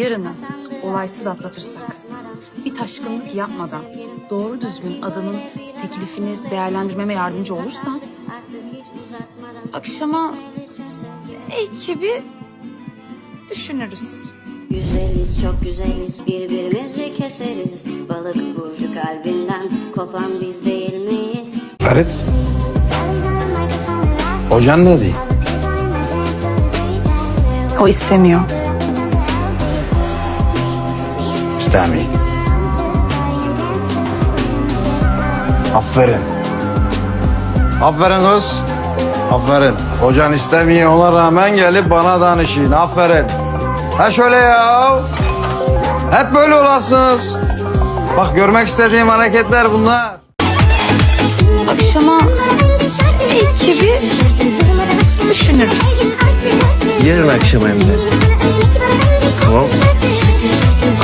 Yarını olaysız atlatırsak, bir taşkınlık yapmadan doğru düzgün adamın teklifini değerlendirmeme yardımcı olursan, akşama belki bir düşünürüz. Güzeliz çok güzeliz birbirimizi keseriz Balık burcu kalbinden kopan biz değil miyiz? Ferit. Hocan ne diyor? O istemiyor. İstemiyor. Aferin. Aferin kız. Aferin. Hocan istemiyor ona rağmen gelip bana danışın. Aferin. Ha şöyle ya. Hep böyle olasınız. Bak görmek istediğim hareketler bunlar. Akşama belki bir düşünürüz. Yarın akşam hem de. Tamam.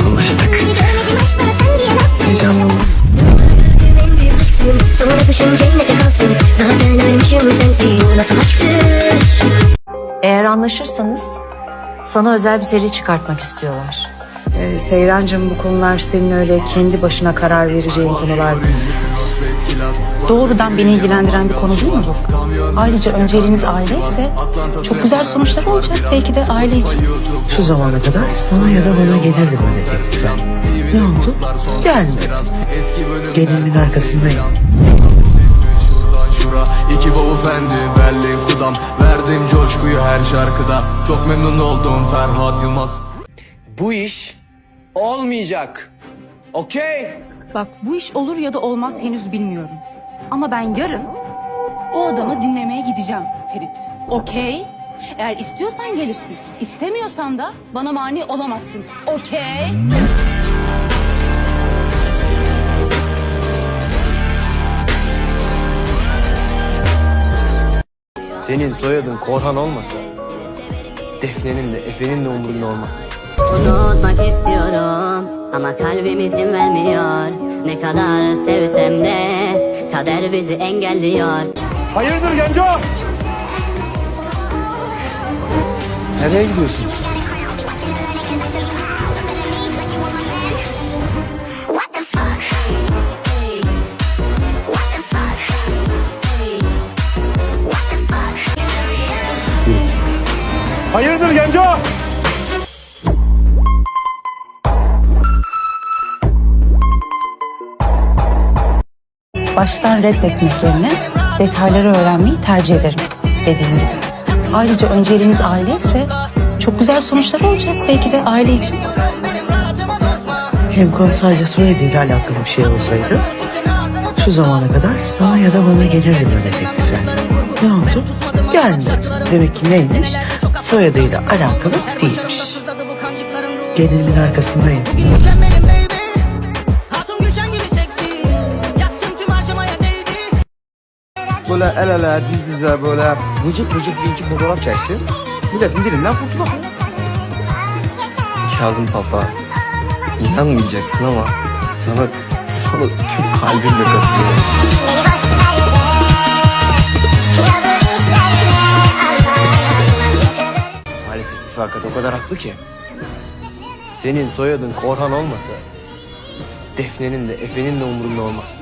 Anlaştık. Heyecanlandım. Sonra kuşum cennete kalsın Zaten ölmüşüm sensin Bu nasıl aşktır Eğer anlaşırsanız sana özel bir seri çıkartmak istiyorlar. Ee, Seyrancığım bu konular senin öyle kendi başına karar vereceğin konular değil. Doğrudan beni ilgilendiren bir konu değil mi bu? Ayrıca önceliğiniz aile ise çok güzel sonuçlar olacak belki de aile için. Şu zamana kadar sana ya da bana gelirdi böyle teklifler. Ne oldu? Gelmedi. Gelinin arkasındayım. İki bavul fendi Berlin kudam Verdim coşkuyu her şarkıda Çok memnun oldum Ferhat Yılmaz Bu iş olmayacak. Okey? Bak bu iş olur ya da olmaz henüz bilmiyorum. Ama ben yarın o adamı dinlemeye gideceğim Ferit. Okey? Eğer istiyorsan gelirsin. İstemiyorsan da bana mani olamazsın. Okey? Senin soyadın Korhan olmasa Defne'nin de Efe'nin de umurunda olmaz. Unutmak istiyorum ama kalbim izin vermiyor Ne kadar sevsem de kader bizi engelliyor Hayırdır genco? Nereye gidiyorsunuz? Hayırdır genco? Baştan reddetmek yerine detayları öğrenmeyi tercih ederim dediğim gibi. Ayrıca önceliğiniz aile ise çok güzel sonuçlar olacak belki de aile için. Hem konu sadece soyadıyla alakalı bir şey olsaydı şu zamana kadar sana ya da bana gelirdi böyle teklifler. Ne oldu? Gelmedi. Demek ki neymiş? Soyadıyla alakalı değilmiş. Gelinin arkasındayım. Böyle el ele diz dize böyle vıcık vıcık bir iki fotoğraf çeksin. Milletin dilinden kurtulur. Kazım Papa inanmayacaksın ama sana sana tüm kalbimle katılıyorum. Maalesef ifakat o kadar haklı ki. Senin soyadın Korhan olmasa Defne'nin de Efe'nin de umurunda olmaz.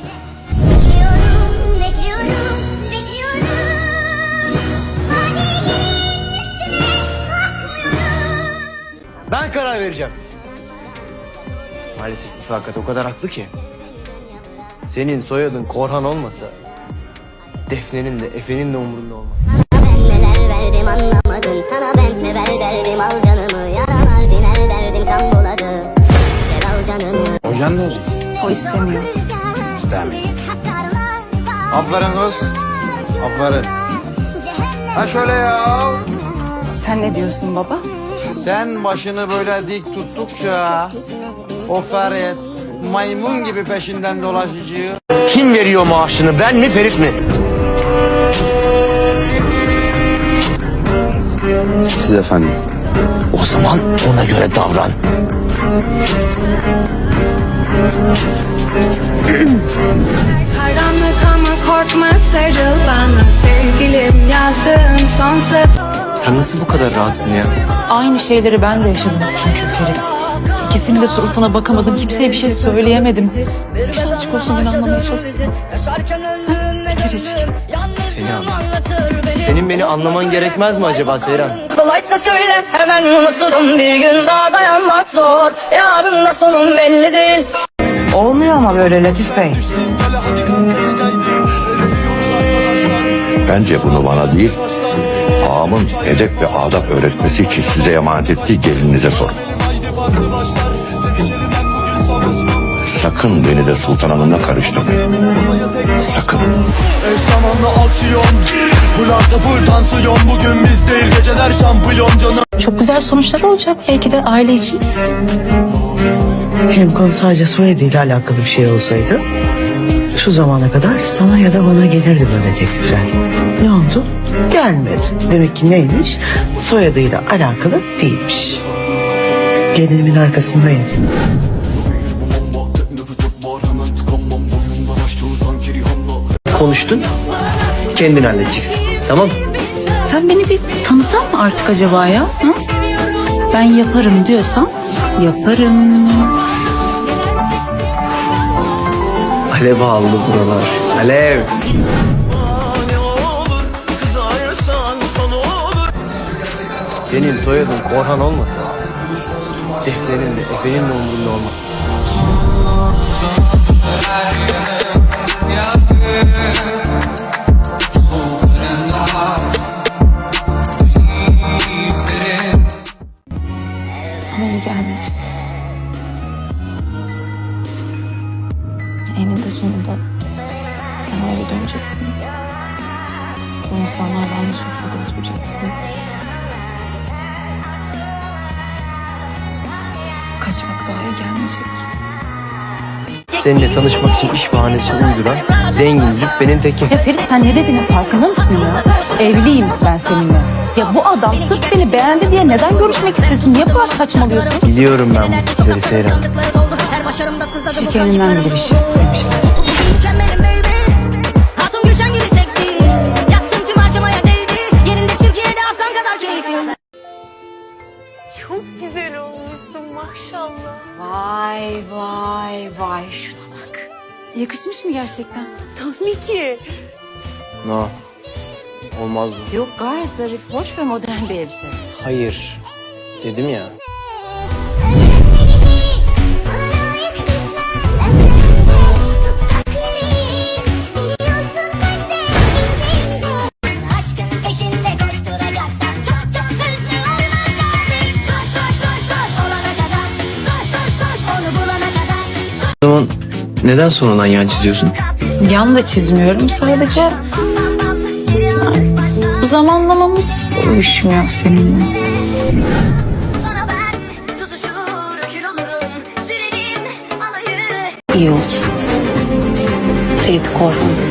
Ben karar vereceğim. Maalesef ifakat o kadar haklı ki. Senin soyadın Korhan olmasa Defne'nin de Efe'nin de umurunda olmaz. Ben neler verdim anlamadın Sana ben sever derdim al canımı Yaralar diner derdim kan buladı Gel al canımı Hocan ne diyor? O istemiyor. İstemiyor. Kız. Aferin. Ha şöyle ya. Sen ne diyorsun baba? Sen başını böyle dik tuttukça o Ferit maymun gibi peşinden dolaşıcı. Kim veriyor maaşını ben mi Ferit mi? Siz efendim. O zaman ona göre davran. Karanlık ama korkma sarıl bana Sevgilim yazdığım son satır Sen nasıl bu kadar rahatsın ya? Aynı şeyleri ben de yaşadım çünkü Ferit. İkisini de suratına bakamadım. Kimseye bir şey söyleyemedim. Birazcık olsun beni anlamaya çalışsın. Bir kerecik. Seni anlar. Senin beni anlaman gerekmez mi acaba Seyran? Kolaysa söyle hemen unuturum bir gün daha dayanmak zor Yarın da sonun belli değil Olmuyor ama böyle Latif Bey. Bence bunu bana değil, ağamın edep ve adap öğretmesi için size emanet ettiği gelininize sorun. Sakın beni de Sultan Hanım'la karıştırmayın. Sakın. Eş zamanlı aksiyon Full artı full tansiyon Bugün biz değil geceler şampiyon canım Çok güzel sonuçlar olacak belki de aile için. Hem konu sadece soyadıyla alakalı bir şey olsaydı şu zamana kadar sana ya da bana gelirdi böyle teklifler. Ne oldu? Gelmedi. Demek ki neymiş? Soyadıyla alakalı değilmiş. Gelinimin arkasındayım. Konuştun. Kendin halledeceksin. Tamam Sen beni bir tanısan mı artık acaba ya? Hı? Ben yaparım diyorsan yaparım. Alev aldı buralar. Alev. Senin soyadın Korhan olmasa Defne'nin de Efe'nin de umurunda olmaz. İyi gelmeyecek. Eninde sonunda sen eve döneceksin. O insanlarla aynı sofrada oturacaksın. Kaçmak daha iyi gelmeyecek. Seninle tanışmak için iş bahanesi uyduran zengin züppenin teki. Ya Ferit sen ne dediğinin farkında mısın ya? Evliyim ben seninle. Ya bu adam sırf beni beğendi diye neden görüşmek istesin? Niye bu kadar saçmalıyorsun? Biliyorum ben bu tipleri Seyran. Şekerinden bilir işi demişler. Yakışmış mı gerçekten? No. Olmaz mı? Yok gayet zarif, hoş ve modern bir elbise. Hayır. Dedim ya. Aşkın peşinde koşturacaksan Çok çok hızlı olman lazım Koş koş koş koş olana kadar Koş koş koş onu bulana kadar O zaman neden sonradan yan çiziyorsun? Yan da çizmiyorum sadece zamanlamamız uyuşmuyor seninle. İyi oldu. Ferit Korhan.